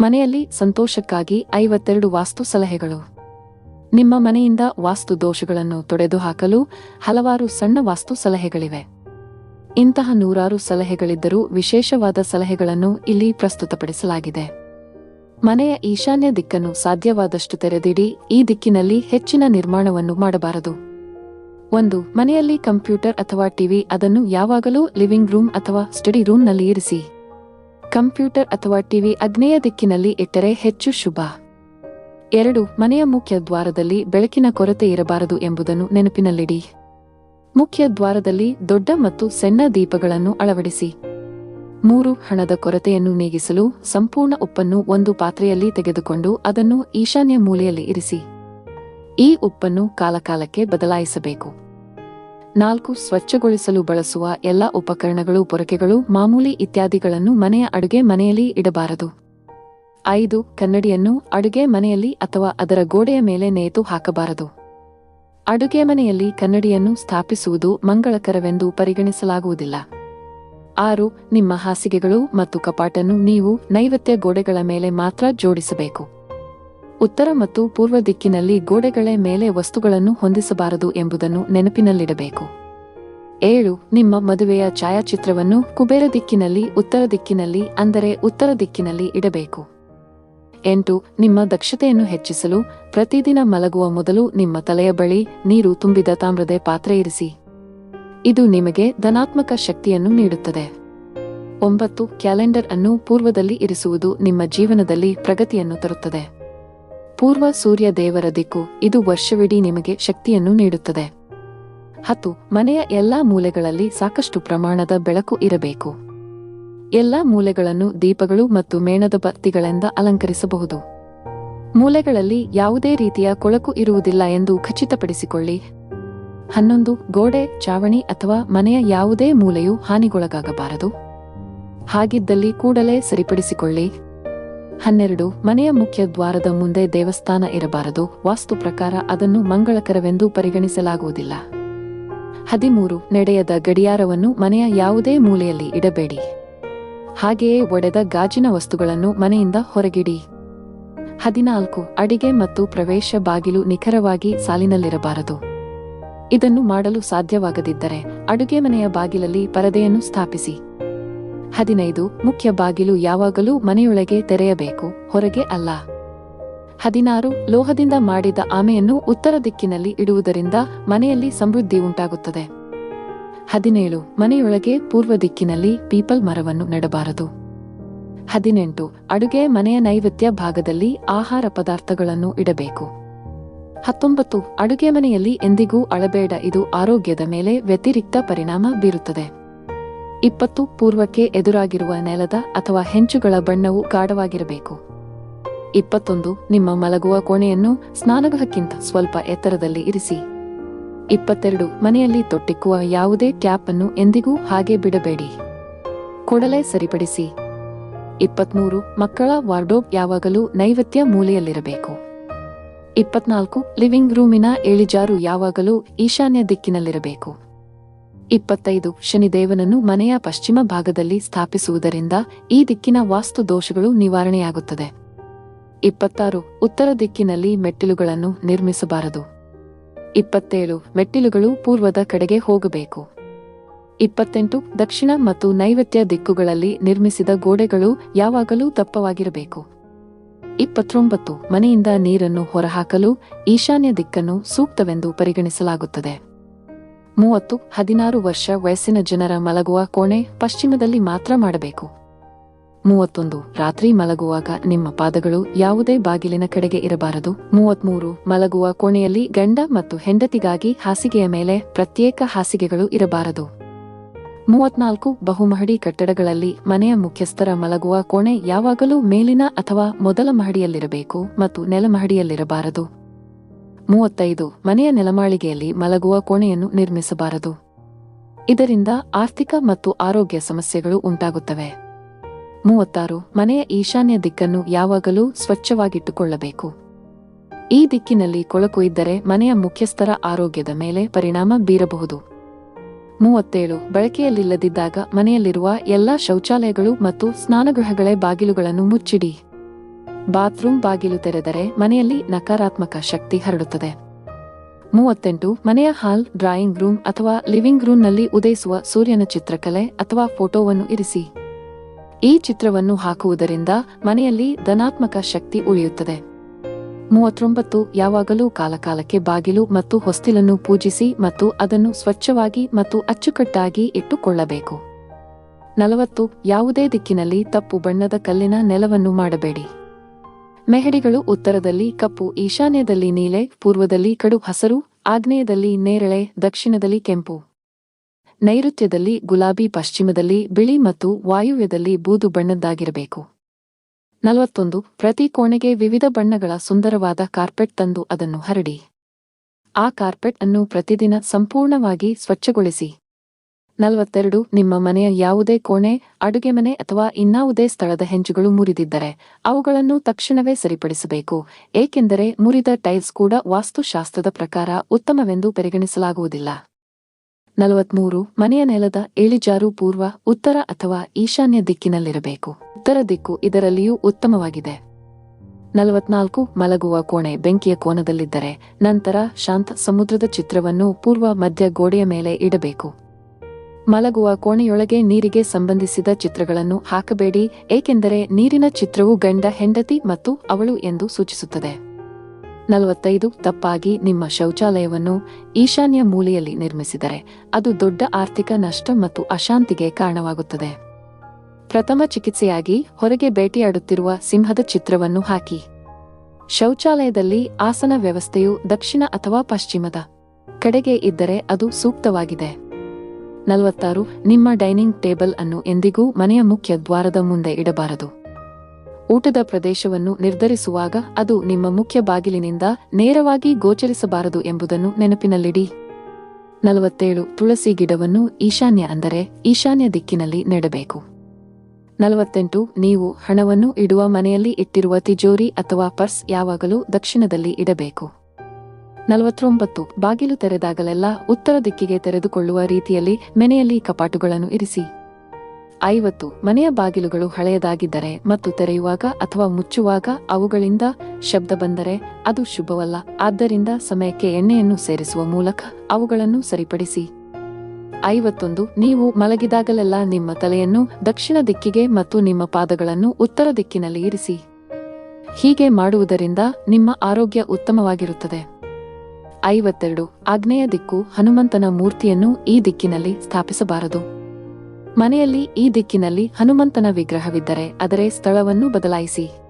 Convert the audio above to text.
ಮನೆಯಲ್ಲಿ ಸಂತೋಷಕ್ಕಾಗಿ ಐವತ್ತೆರಡು ವಾಸ್ತು ಸಲಹೆಗಳು. ನಿಮ್ಮ ಮನೆಯಿಂದ ವಾಸ್ತು ದೋಷಗಳನ್ನು ತೊಡೆದುಹಾಕಲು ಹಲವಾರು ಸಣ್ಣ ವಾಸ್ತು ಸಲಹೆಗಳಿವೆ. ಇಂತಹ ನೂರಾರು ಸಲಹೆಗಳಿದ್ದರೂ ವಿಶೇಷವಾದ ಸಲಹೆಗಳನ್ನು ಇಲ್ಲಿ ಪ್ರಸ್ತುತಪಡಿಸಲಾಗಿದೆ. ಮನೆಯ ಈಶಾನ್ಯ ದಿಕ್ಕನ್ನು ಸಾಧ್ಯವಾದಷ್ಟು ತೆರೆದಿಡಿ, ಈ ದಿಕ್ಕಿನಲ್ಲಿ ಹೆಚ್ಚಿನ ನಿರ್ಮಾಣವನ್ನು ಮಾಡಬಾರದು. ಒಂದು, ಮನೆಯಲ್ಲಿ ಕಂಪ್ಯೂಟರ್ ಅಥವಾ ಟಿವಿ ಅದನ್ನು ಯಾವಾಗಲೂ ಲಿವಿಂಗ್ ರೂಮ್ ಅಥವಾ ಸ್ಟಡಿ ರೂಮ್ನಲ್ಲಿ ಇರಿಸಿ. ಕಂಪ್ಯೂಟರ್ ಅಥವಾ ಟಿವಿ ಅಗ್ನೇಯ ದಿಕ್ಕಿನಲ್ಲಿ ಇಟ್ಟರೆ ಹೆಚ್ಚು ಶುಭ. ಎರಡು, ಮನೆಯ ಮುಖ್ಯ ದ್ವಾರದಲ್ಲಿ ಬೆಳಕಿನ ಕೊರತೆ ಇರಬಾರದು ಎಂಬುದನ್ನು ನೆನಪಿನಲ್ಲಿಡಿ. ಮುಖ್ಯ ದ್ವಾರದಲ್ಲಿ ದೊಡ್ಡ ಮತ್ತು ಸಣ್ಣ ದೀಪಗಳನ್ನು ಅಳವಡಿಸಿ. ಮೂರು, ಹಣದ ಕೊರತೆಯನ್ನು ನೀಗಿಸಲು ಸಂಪೂರ್ಣ ಉಪ್ಪನ್ನು ಒಂದು ಪಾತ್ರೆಯಲ್ಲಿ ತೆಗೆದುಕೊಂಡು ಅದನ್ನು ಈಶಾನ್ಯ ಮೂಲೆಯಲ್ಲಿ ಇರಿಸಿ. ಈ ಉಪ್ಪನ್ನು ಕಾಲಕಾಲಕ್ಕೆ ಬದಲಾಯಿಸಬೇಕು. ನಾಲ್ಕು ಸ್ವಚ್ಛಗೊಳಿಸಲು ಬಳಸುವ ಎಲ್ಲ ಉಪಕರಣಗಳು, ಪೊರಕೆಗಳು, ಮಾಮೂಲಿ ಇತ್ಯಾದಿಗಳನ್ನು ಮನೆಯ ಅಡುಗೆ ಮನೆಯಲ್ಲಿ ಇಡಬಾರದು. ಐದು, ಕನ್ನಡಿಯನ್ನು ಅಡುಗೆ ಮನೆಯಲ್ಲಿ ಅಥವಾ ಅದರ ಗೋಡೆಯ ಮೇಲೆ ನೇತು ಹಾಕಬಾರದು. ಅಡುಗೆ ಮನೆಯಲ್ಲಿ ಕನ್ನಡಿಯನ್ನು ಸ್ಥಾಪಿಸುವುದು ಮಂಗಳಕರವೆಂದು ಪರಿಗಣಿಸಲಾಗುವುದಿಲ್ಲ. ಆರು, ನಿಮ್ಮ ಹಾಸಿಗೆಗಳು ಮತ್ತು ಕಪಾಟನ್ನು ನೀವು ನೈವತ್ಯ ಗೋಡೆಗಳ ಮೇಲೆ ಮಾತ್ರ ಜೋಡಿಸಬೇಕು. ಉತ್ತರ ಮತ್ತು ಪೂರ್ವ ದಿಕ್ಕಿನಲ್ಲಿ ಗೋಡೆಗಳ ಮೇಲೆ ವಸ್ತುಗಳನ್ನು ಹೊಂದಿಸಬಾರದು ಎಂಬುದನ್ನು ನೆನಪಿನಲ್ಲಿಡಬೇಕು. ಏಳು, ನಿಮ್ಮ ಮದುವೆಯ ಛಾಯಾಚಿತ್ರವನ್ನು ಕುಬೇರ ದಿಕ್ಕಿನಲ್ಲಿ, ಉತ್ತರ ದಿಕ್ಕಿನಲ್ಲಿ, ಅಂದರೆ ಉತ್ತರ ದಿಕ್ಕಿನಲ್ಲಿ ಇಡಬೇಕು. ಎಂಟು, ನಿಮ್ಮ ದಕ್ಷತೆಯನ್ನು ಹೆಚ್ಚಿಸಲು, ಪ್ರತಿದಿನ ಮಲಗುವ ಮೊದಲು ನಿಮ್ಮ ತಲೆಯ ಬಳಿ ನೀರು ತುಂಬಿದ ತಾಮ್ರದ ಪಾತ್ರೆ ಇರಿಸಿ. ಇದು ನಿಮಗೆ ಧನಾತ್ಮಕ ಶಕ್ತಿಯನ್ನು ನೀಡುತ್ತದೆ. ಒಂಬತ್ತು, ಕ್ಯಾಲೆಂಡರ್ ಅನ್ನು ಪೂರ್ವದಲ್ಲಿ ಇರಿಸುವುದು ನಿಮ್ಮ ಜೀವನದಲ್ಲಿ ಪ್ರಗತಿಯನ್ನು ತರುತ್ತದೆ. ಪೂರ್ವ ಸೂರ್ಯ ದೇವರ ದಿಕ್ಕು, ಇದು ವರ್ಷವಿಡೀ ನಿಮಗೆ ಶಕ್ತಿಯನ್ನು ನೀಡುತ್ತದೆ. ಹತ್ತು, ಮನೆಯ ಎಲ್ಲಾ ಮೂಲೆಗಳಲ್ಲಿ ಸಾಕಷ್ಟು ಪ್ರಮಾಣದ ಬೆಳಕು ಇರಬೇಕು. ಎಲ್ಲಾ ಮೂಲೆಗಳನ್ನು ದೀಪಗಳು ಮತ್ತು ಮೇಣದ ಬತ್ತಿಗಳಿಂದ ಅಲಂಕರಿಸಬಹುದು. ಮೂಲೆಗಳಲ್ಲಿ ಯಾವುದೇ ರೀತಿಯ ಕೊಳಕು ಇರುವುದಿಲ್ಲ ಎಂದು ಖಚಿತಪಡಿಸಿಕೊಳ್ಳಿ. ಹನ್ನೊಂದು, ಗೋಡೆ, ಚಾವಣಿ ಅಥವಾ ಮನೆಯ ಯಾವುದೇ ಮೂಲೆಯು ಹಾನಿಗೊಳಗಾಗಬಾರದು. ಹಾಗಿದ್ದಲ್ಲಿ ಕೂಡಲೇ ಸರಿಪಡಿಸಿಕೊಳ್ಳಿ. ಹನ್ನೆರಡು, ಮನೆಯ ಮುಖ್ಯ ದ್ವಾರದ ಮುಂದೆ ದೇವಸ್ಥಾನ ಇರಬಾರದು. ವಾಸ್ತು ಪ್ರಕಾರ ಅದನ್ನು ಮಂಗಳಕರವೆಂದು ಪರಿಗಣಿಸಲಾಗುವುದಿಲ್ಲ. ಹದಿಮೂರು, ನಡೆಯದ ಗಡಿಯಾರವನ್ನು ಮನೆಯ ಯಾವುದೇ ಮೂಲೆಯಲ್ಲಿ ಇಡಬೇಡಿ. ಹಾಗೆಯೇ ಒಡೆದ ಗಾಜಿನ ವಸ್ತುಗಳನ್ನು ಮನೆಯಿಂದ ಹೊರಗಿಡಿ. ಹದಿನಾಲ್ಕು, ಅಡಿಗೆ ಮತ್ತು ಪ್ರವೇಶ ಬಾಗಿಲು ನಿಖರವಾಗಿ ಸಾಲಿನಲ್ಲಿರಬಾರದು. ಇದನ್ನು ಮಾಡಲು ಸಾಧ್ಯವಾಗದಿದ್ದರೆ ಅಡುಗೆ ಮನೆಯ ಬಾಗಿಲಲ್ಲಿ ಪರದೆಯನ್ನು ಸ್ಥಾಪಿಸಿ. ಹದಿನೈದು, ಮುಖ್ಯ ಬಾಗಿಲು ಯಾವಾಗಲೂ ಮನೆಯೊಳಗೆ ತೆರೆಯಬೇಕು, ಹೊರಗೆ ಅಲ್ಲ. ಹದಿನಾರು, ಲೋಹದಿಂದ ಮಾಡಿದ ಆಮೆಯನ್ನು ಉತ್ತರ ದಿಕ್ಕಿನಲ್ಲಿ ಇಡುವುದರಿಂದ ಮನೆಯಲ್ಲಿ ಸಮೃದ್ಧಿ ಉಂಟಾಗುತ್ತದೆ. ಹದಿನೇಳು, ಮನೆಯೊಳಗೆ ಪೂರ್ವ ದಿಕ್ಕಿನಲ್ಲಿ ಪೀಪಲ್ ಮರವನ್ನು ನೆಡಬಾರದು. ಹದಿನೆಂಟು, ಅಡುಗೆ ಮನೆಯ ನೈವೇದ್ಯ ಭಾಗದಲ್ಲಿ ಆಹಾರ ಪದಾರ್ಥಗಳನ್ನು ಇಡಬೇಕು. ಹತ್ತೊಂಬತ್ತು, ಅಡುಗೆ ಮನೆಯಲ್ಲಿ ಎಂದಿಗೂ ಅಳಬೇಡ, ಇದು ಆರೋಗ್ಯದ ಮೇಲೆ ವ್ಯತಿರಿಕ್ತ ಪರಿಣಾಮ ಬೀರುತ್ತದೆ. ಇಪ್ಪತ್ತು ಪೂರ್ವಕ್ಕೆ ಎದುರಾಗಿರುವ ನೆಲದ ಅಥವಾ ಹೆಂಚುಗಳ ಬಣ್ಣವು ಗಾಢವಾಗಿರಬೇಕು. ಇಪ್ಪತ್ತೊಂದು, ನಿಮ್ಮ ಮಲಗುವ ಕೋಣೆಯನ್ನು ಸ್ನಾನಗೃಹಕ್ಕಿಂತ ಸ್ವಲ್ಪ ಎತ್ತರದಲ್ಲಿ ಇರಿಸಿ. ಇಪ್ಪತ್ತೆರಡು, ಮನೆಯಲ್ಲಿ ತೊಟ್ಟಿಕ್ಕುವ ಯಾವುದೇ ಟ್ಯಾಪ್ ಅನ್ನು ಎಂದಿಗೂ ಹಾಗೆ ಬಿಡಬೇಡಿ. ಕೂಡಲೇ ಸರಿಪಡಿಸಿ. ಇಪ್ಪತ್ಮೂರು, ಮಕ್ಕಳ ವಾರ್ಡೋಬ್ ಯಾವಾಗಲೂ ನೈವೇದ್ಯ ಮೂಲೆಯಲ್ಲಿರಬೇಕು. ಇಪ್ಪತ್ನಾಲ್ಕು, ಲಿವಿಂಗ್ ರೂಮಿನ ಇಳಿಜಾರು ಯಾವಾಗಲೂ ಈಶಾನ್ಯ ದಿಕ್ಕಿನಲ್ಲಿರಬೇಕು. ಇಪ್ಪತ್ತೈದು, ಶನಿದೇವನನ್ನು ಮನೆಯ ಪಶ್ಚಿಮ ಭಾಗದಲ್ಲಿ ಸ್ಥಾಪಿಸುವುದರಿಂದ ಈ ದಿಕ್ಕಿನ ವಾಸ್ತು ದೋಷಗಳು ನಿವಾರಣೆಯಾಗುತ್ತದೆ. ಇಪ್ಪತ್ತಾರು, ಉತ್ತರ ದಿಕ್ಕಿನಲ್ಲಿ ಮೆಟ್ಟಿಲುಗಳನ್ನು ನಿರ್ಮಿಸಬಾರದು. ಇಪ್ಪತ್ತೇಳು, ಮೆಟ್ಟಿಲುಗಳು ಪೂರ್ವದ ಕಡೆಗೆ ಹೋಗಬೇಕು. ಇಪ್ಪತ್ತೆಂಟು, ದಕ್ಷಿಣ ಮತ್ತು ನೈವೇದ್ಯ ದಿಕ್ಕುಗಳಲ್ಲಿ ನಿರ್ಮಿಸಿದ ಗೋಡೆಗಳು ಯಾವಾಗಲೂ ದಪ್ಪವಾಗಿರಬೇಕು. ಇಪ್ಪತ್ತೊಂಬತ್ತು, ಮನೆಯಿಂದ ನೀರನ್ನು ಹೊರಹಾಕಲು ಈಶಾನ್ಯ ದಿಕ್ಕನ್ನು ಸೂಕ್ತವೆಂದು ಪರಿಗಣಿಸಲಾಗುತ್ತದೆ. ಮೂವತ್ತು, ಹದಿನಾರು ವರ್ಷ ವಯಸ್ಸಿನ ಜನರ ಮಲಗುವ ಕೋಣೆ ಪಶ್ಚಿಮದಲ್ಲಿ ಮಾತ್ರ ಮಾಡಬೇಕು. ಮೂವತ್ತೊಂದು, ರಾತ್ರಿ ಮಲಗುವಾಗ ನಿಮ್ಮ ಪಾದಗಳು ಯಾವುದೇ ಬಾಗಿಲಿನ ಕಡೆಗೆ ಇರಬಾರದು. ಮೂವತ್ಮೂರು, ಮಲಗುವ ಕೋಣೆಯಲ್ಲಿ ಗಂಡ ಮತ್ತು ಹೆಂಡತಿಗಾಗಿ ಹಾಸಿಗೆಯ ಮೇಲೆ ಪ್ರತ್ಯೇಕ ಹಾಸಿಗೆಗಳು ಇರಬಾರದು. ಮೂವತ್ನಾಲ್ಕು, ಬಹುಮಹಡಿ ಕಟ್ಟಡಗಳಲ್ಲಿ ಮನೆಯ ಮುಖ್ಯಸ್ಥರ ಮಲಗುವ ಕೋಣೆ ಯಾವಾಗಲೂ ಮೇಲಿನ ಅಥವಾ ಮೊದಲ ಮಹಡಿಯಲ್ಲಿರಬೇಕು ಮತ್ತು ನೆಲಮಹಡಿಯಲ್ಲಿರಬಾರದು. ಮೂವತ್ತೈದು, ಮನೆಯ ನೆಲಮಾಳಿಗೆಯಲ್ಲಿ ಮಲಗುವ ಕೋಣೆಯನ್ನು ನಿರ್ಮಿಸಬಾರದು. ಇದರಿಂದ ಆರ್ಥಿಕ ಮತ್ತು ಆರೋಗ್ಯ ಸಮಸ್ಯೆಗಳು ಉಂಟಾಗುತ್ತವೆ. ಮೂವತ್ತಾರು, ಮನೆಯ ಈಶಾನ್ಯ ದಿಕ್ಕನ್ನು ಯಾವಾಗಲೂ ಸ್ವಚ್ಛವಾಗಿಟ್ಟುಕೊಳ್ಳಬೇಕು. ಈ ದಿಕ್ಕಿನಲ್ಲಿ ಕೊಳಕು ಇದ್ದರೆ ಮನೆಯ ಮುಖ್ಯಸ್ಥರ ಆರೋಗ್ಯದ ಮೇಲೆ ಪರಿಣಾಮ ಬೀರಬಹುದು. ಮೂವತ್ತೇಳು, ಬಳಕೆಯಲ್ಲಿಲ್ಲದಿದ್ದಾಗ ಮನೆಯಲ್ಲಿರುವ ಎಲ್ಲಾ ಶೌಚಾಲಯಗಳು ಮತ್ತು ಸ್ನಾನಗೃಹಗಳೇ ಬಾಗಿಲುಗಳನ್ನು ಮುಚ್ಚಿಡಿ. ಬಾತ್ರೂಮ್ ಬಾಗಿಲು ತೆರೆದರೆ ಮನೆಯಲ್ಲಿ ನಕಾರಾತ್ಮಕ ಶಕ್ತಿ ಹರಡುತ್ತದೆ. ಮೂವತ್ತೆಂಟು, ಮನೆಯ ಹಾಲ್, ಡ್ರಾಯಿಂಗ್ ರೂಮ್ ಅಥವಾ ಲಿವಿಂಗ್ ರೂಮ್ನಲ್ಲಿ ಉದಯಿಸುವ ಸೂರ್ಯನ ಚಿತ್ರಕಲೆ ಅಥವಾ ಫೋಟೋವನ್ನು ಇರಿಸಿ. ಈ ಚಿತ್ರವನ್ನು ಹಾಕುವುದರಿಂದ ಮನೆಯಲ್ಲಿ ಧನಾತ್ಮಕ ಶಕ್ತಿ ಉಳಿಯುತ್ತದೆ. ಮೂವತ್ತೊಂಬತ್ತು, ಯಾವಾಗಲೂ ಕಾಲಕಾಲಕ್ಕೆ ಬಾಗಿಲು ಮತ್ತು ಹೊಸ್ತಿಲನ್ನು ಪೂಜಿಸಿ ಮತ್ತು ಅದನ್ನು ಸ್ವಚ್ಛವಾಗಿ ಮತ್ತು ಅಚ್ಚುಕಟ್ಟಾಗಿ ಇಟ್ಟುಕೊಳ್ಳಬೇಕು. ನಲವತ್ತು, ಯಾವುದೇ ದಿಕ್ಕಿನಲ್ಲಿ ತಪ್ಪು ಬಣ್ಣದ ಕಲ್ಲಿನ ನೆಲವನ್ನು ಮಾಡಬೇಡಿ. ಮೆಹಡಿಗಳು ಉತ್ತರದಲ್ಲಿ ಕಪ್ಪು, ಈಶಾನ್ಯದಲ್ಲಿ ನೀಲೆ, ಪೂರ್ವದಲ್ಲಿ ಕಡು ಹಸರು, ಆಗ್ನೇಯದಲ್ಲಿ ನೇರಳೆ, ದಕ್ಷಿಣದಲ್ಲಿ ಕೆಂಪು. ನೈಋತ್ಯದಲ್ಲಿ ಗುಲಾಬಿ, ಪಶ್ಚಿಮದಲ್ಲಿ ಬಿಳಿ ಮತ್ತು ವಾಯುವ್ಯದಲ್ಲಿ ಬೂದು ಬಣ್ಣದ್ದಾಗಿರಬೇಕು. ನಲವತ್ತೊಂದು, ಪ್ರತಿ ಕೋಣೆಗೆ ವಿವಿಧ ಬಣ್ಣಗಳ ಸುಂದರವಾದ ಕಾರ್ಪೆಟ್ ತಂದು ಅದನ್ನು ಹರಡಿ. ಆ ಕಾರ್ಪೆಟ್ ಅನ್ನು ಪ್ರತಿದಿನ ಸಂಪೂರ್ಣವಾಗಿ ಸ್ವಚ್ಛಗೊಳಿಸಿ. ನಲವತ್ತೆರಡು, ನಿಮ್ಮ ಮನೆಯ ಯಾವುದೇ ಕೋಣೆ, ಅಡುಗೆ ಮನೆ ಅಥವಾ ಇನ್ನಾವುದೇ ಸ್ಥಳದ ಹೆಂಚುಗಳು ಮುರಿದಿದ್ದರೆ ಅವುಗಳನ್ನು ತಕ್ಷಣವೇ ಸರಿಪಡಿಸಬೇಕು. ಏಕೆಂದರೆ ಮುರಿದ ಟೈಲ್ಸ್ ಕೂಡ ವಾಸ್ತುಶಾಸ್ತ್ರದ ಪ್ರಕಾರ ಉತ್ತಮವೆಂದು ಪರಿಗಣಿಸಲಾಗುವುದಿಲ್ಲ. ನಲವತ್ಮೂರು, ಮನೆಯ ನೆಲದ ಇಳಿಜಾರು ಪೂರ್ವ, ಉತ್ತರ ಅಥವಾ ಈಶಾನ್ಯ ದಿಕ್ಕಿನಲ್ಲಿರಬೇಕು. ಉತ್ತರ ದಿಕ್ಕು ಇದರಲ್ಲಿಯೂ ಉತ್ತಮವಾಗಿದೆ. ನಲವತ್ನಾಲ್ಕು, ಮಲಗುವ ಕೋಣೆ ಬೆಂಕಿಯ ಕೋನದಲ್ಲಿದ್ದರೆ ನಂತರ ಶಾಂತ ಸಮುದ್ರದ ಚಿತ್ರವನ್ನು ಪೂರ್ವ ಮಧ್ಯ ಗೋಡೆಯ ಮೇಲೆ ಇಡಬೇಕು. ಮಲಗುವ ಕೋಣೆಯೊಳಗೆ ನೀರಿಗೆ ಸಂಬಂಧಿಸಿದ ಚಿತ್ರಗಳನ್ನು ಹಾಕಬೇಡಿ, ಏಕೆಂದರೆ ನೀರಿನ ಚಿತ್ರವು ಗಂಡ, ಹೆಂಡತಿ ಮತ್ತು ಅವಳು ಎಂದು ಸೂಚಿಸುತ್ತದೆ. ನಲವತ್ತೈದು, ತಪ್ಪಾಗಿ ನಿಮ್ಮ ಶೌಚಾಲಯವನ್ನು ಈಶಾನ್ಯ ಮೂಲೆಯಲ್ಲಿ ನಿರ್ಮಿಸಿದರೆ ಅದು ದೊಡ್ಡ ಆರ್ಥಿಕ ನಷ್ಟ ಮತ್ತು ಅಶಾಂತಿಗೆ ಕಾರಣವಾಗುತ್ತದೆ. ಪ್ರಥಮ ಚಿಕಿತ್ಸೆಯಾಗಿ ಹೊರಗೆ ಭೇಟಿಯಾಡುತ್ತಿರುವ ಸಿಂಹದ ಚಿತ್ರವನ್ನು ಹಾಕಿ. ಶೌಚಾಲಯದಲ್ಲಿ ಆಸನ ವ್ಯವಸ್ಥೆಯು ದಕ್ಷಿಣ ಅಥವಾ ಪಶ್ಚಿಮದ ಕಡೆಗೆ ಇದ್ದರೆ ಅದು ಸೂಕ್ತವಾಗಿದೆ. ನಲವತ್ತಾರು, ನಿಮ್ಮ ಡೈನಿಂಗ್ ಟೇಬಲ್ ಅನ್ನು ಎಂದಿಗೂ ಮನೆಯ ಮುಖ್ಯ ದ್ವಾರದ ಮುಂದೆ ಇಡಬಾರದು. ಊಟದ ಪ್ರದೇಶವನ್ನು ನಿರ್ಧರಿಸುವಾಗ ಅದು ನಿಮ್ಮ ಮುಖ್ಯ ಬಾಗಿಲಿನಿಂದ ನೇರವಾಗಿ ಗೋಚರಿಸಬಾರದು ಎಂಬುದನ್ನು ನೆನಪಿನಲ್ಲಿಡಿ. ನಲವತ್ತೇಳು, ತುಳಸಿ ಗಿಡವನ್ನು ಈಶಾನ್ಯ ಅಂದರೆ ಈಶಾನ್ಯ ದಿಕ್ಕಿನಲ್ಲಿ ನೆಡಬೇಕು. ನಲವತ್ತೆಂಟು, ನೀವು ಹಣವನ್ನು ಇಡುವ ಮನೆಯಲ್ಲಿ ಇಟ್ಟಿರುವ ತಿಜೋರಿ ಅಥವಾ ಪರ್ಸ್ ಯಾವಾಗಲೂ ದಕ್ಷಿಣದಲ್ಲಿ ಇಡಬೇಕು. ನಲವತ್ತೊಂಬತ್ತು. ಬಾಗಿಲು ತೆರೆದಾಗಲೆಲ್ಲ ಉತ್ತರ ದಿಕ್ಕಿಗೆ ತೆರೆದುಕೊಳ್ಳುವ ರೀತಿಯಲ್ಲಿ ಮನೆಯಲ್ಲಿ ಕಪಾಟುಗಳನ್ನು ಇರಿಸಿ. ಐವತ್ತು. ಮನೆಯ ಬಾಗಿಲುಗಳು ಹಳೆಯದಾಗಿದ್ದರೆ ಮತ್ತು ತೆರೆಯುವಾಗ ಅಥವಾ ಮುಚ್ಚುವಾಗ ಅವುಗಳಿಂದ ಶಬ್ದ ಬಂದರೆ ಅದು ಶುಭವಲ್ಲ. ಆದ್ದರಿಂದ ಸಮಯಕ್ಕೆ ಎಣ್ಣೆಯನ್ನು ಸೇರಿಸುವ ಮೂಲಕ ಅವುಗಳನ್ನು ಸರಿಪಡಿಸಿ. ಐವತ್ತೊಂದು. ನೀವು ಮಲಗಿದಾಗಲೆಲ್ಲ ನಿಮ್ಮ ತಲೆಯನ್ನು ದಕ್ಷಿಣ ದಿಕ್ಕಿಗೆ ಮತ್ತು ನಿಮ್ಮ ಪಾದಗಳನ್ನು ಉತ್ತರ ದಿಕ್ಕಿನಲ್ಲಿ ಇರಿಸಿ. ಹೀಗೆ ಮಾಡುವುದರಿಂದ ನಿಮ್ಮ ಆರೋಗ್ಯ ಉತ್ತಮವಾಗಿರುತ್ತದೆ. ಐವತ್ತೆರಡು ಆಗ್ನೇಯ ದಿಕ್ಕು ಹನುಮಂತನ ಮೂರ್ತಿಯನ್ನು ಈ ದಿಕ್ಕಿನಲ್ಲಿ ಸ್ಥಾಪಿಸಬಾರದು. ಮನೆಯಲ್ಲಿ ಈ ದಿಕ್ಕಿನಲ್ಲಿ ಹನುಮಂತನ ವಿಗ್ರಹವಿದ್ದರೆ ಅದರ ಸ್ಥಳವನ್ನು ಬದಲಾಯಿಸಿ.